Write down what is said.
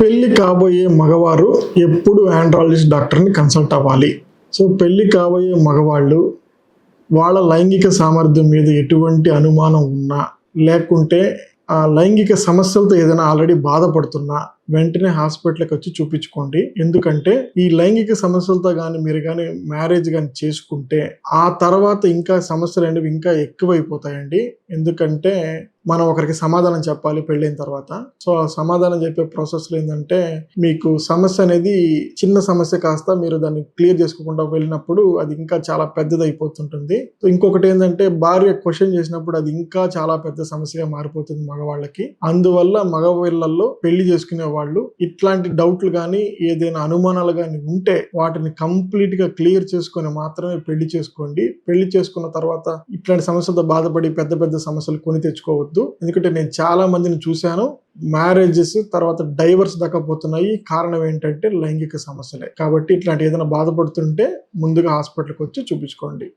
పెళ్ళి కాబోయే మగవారు ఎప్పుడు ఆండ్రాలజిస్ట్ డాక్టర్ని కన్సల్ట్ అవ్వాలి. సో పెళ్ళి కాబోయే మగవాళ్ళు వాళ్ళ లైంగిక సామర్థ్యం మీద ఎటువంటి అనుమానం ఉన్నా లేకుంటే ఆ లైంగిక సమస్యలతో ఏదైనా ఆల్రెడీ బాధపడుతున్నా వెంటనే హాస్పిటల్కి వచ్చి చూపించుకోండి. ఎందుకంటే ఈ లైంగిక సమస్యలతో కానీ మీరు కానీ మ్యారేజ్ కానీ చేసుకుంటే ఆ తర్వాత ఇంకా సమస్యలు అనేవి ఇంకా ఎక్కువైపోతాయండి. ఎందుకంటే మనం ఒకరికి సమాధానం చెప్పాలి పెళ్ళైన తర్వాత. సో ఆ సమాధానం చెప్పే ప్రాసెస్లో ఏంటంటే మీకు సమస్య అనేది చిన్న సమస్య కాస్త మీరు దాన్ని క్లియర్ చేసుకోకుండా వెళ్ళినప్పుడు అది ఇంకా చాలా పెద్దది అయిపోతుంటుంది సో ఇంకొకటి ఏంటంటే భార్య క్వశ్చన్ చేసినప్పుడు అది ఇంకా చాలా పెద్ద సమస్యగా మారిపోతుంది మగవాళ్ళకి. అందువల్ల మగవాళ్ళల్లో పెళ్ళి చేసుకునే వాళ్ళు ఇట్లాంటి డౌట్లు కానీ ఏదైనా అనుమానాలు కానీ ఉంటే వాటిని కంప్లీట్గా క్లియర్ చేసుకొని మాత్రమే పెళ్ళి చేసుకోండి. పెళ్ళి చేసుకున్న తర్వాత ఇట్లాంటి సమస్యలతో బాధపడి పెద్ద పెద్ద సమస్యలు కొని తెచ్చుకోవద్దు. ఎందుకంటే నేను చాలా మందిని చూశాను. మ్యారేజెస్ తర్వాత డైవర్స్ దాకా పోతున్నాయి. కారణం ఏంటంటే లైంగిక సమస్యలే. కాబట్టి ఇట్లాంటి ఏదైనా బాధపడుతుంటే ముందుగా హాస్పిటల్కి వచ్చి చూపించుకోండి.